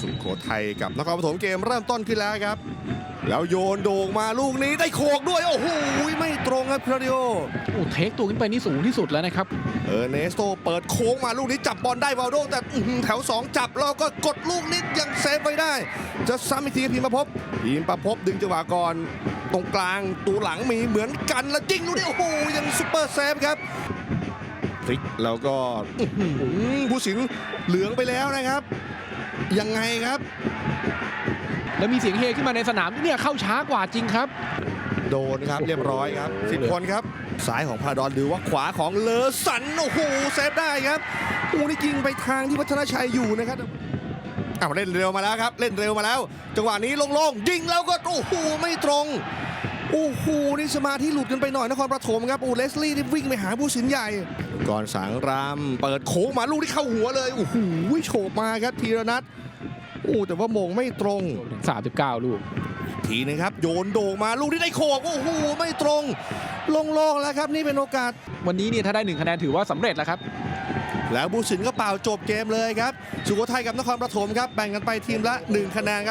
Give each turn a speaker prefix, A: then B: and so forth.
A: สุโขทัยกับนครปฐมเกมเริ่มต้นขึ้นแล้วครับ แล้วโยนโด่งมาลูกนี้ได้โขกด้วย โอ้โหไม่ตรงครับคราดิโอ
B: โอ้เทคตัวขึ้นไปนี่สูงที่สุดแล้วนะครับ
A: เออร์เนสโตเปิดโค้งมาลูกนี้จับบอลได้วาลโดแต่อื้อหือแถว 2 จับแล้วก็กดลูกนิดยังเซฟไว้ได้ จะซ้ำอีกทีพิมพ์ประพบพิมพ์ประพบดึงจังหวะก่อนตรงกลางตัวหลังมีเหมือนกันแล้วยิงลูกนี้โอ้โหยังซุปเปอร์เซฟครับพลิกแล้วก็อื้อหือผู้สินเหลืองไปแล้วนะครับ ยังไงครับ
B: แล้วมีเสียงเฮขึ้นมาในสนามเนี่ยเข้าช้ากว่าจริงครับ
A: โดนครับเรียบร้อยครับสิบคนครับซ้ายของพาดอนหรือว่าขวาของเลอสันโอ้โหเซฟได้ครับโอ้นี่ยิงไปทางที่พัฒนาชัยอยู่นะครับอ้าวเล่นเร็วมาแล้วครับ เล่นเร็วมาแล้ว จังหวะนี้โล่งๆยิงแล้วก็โอ้โหไม่ตรง โอ้โหนี่สมาธิหลุดกันไปหน่อยนครปฐมครับโอ้เลสลี่ที่วิ่งไปหาผู้สินใหญ่ ก่อนสางรามเปิดโค้งมาลูกที่เข้าหัวเลยโอ้โหโฉบมาครับธีรนัทโอ้แต่ว่าโมงไม่ตรง
B: ถึง39 ลูก
A: ทีนึงครับ โยนโด่งมาลูกที่ได้โขกโอ้โหไม่ตรงโล่งๆแล้วครับนี่เป็นโอกาส
B: วันนี้เนี่ยถ้าได้หนึ่งคะแนนถือว่าสำเร็จแล้วครับ
A: แล้วบูสินก็เป่าจบเกมเลยครับสุโขทัยกับนครปฐมครับแบ่งกันไปทีมละ 1 คะแนนครับ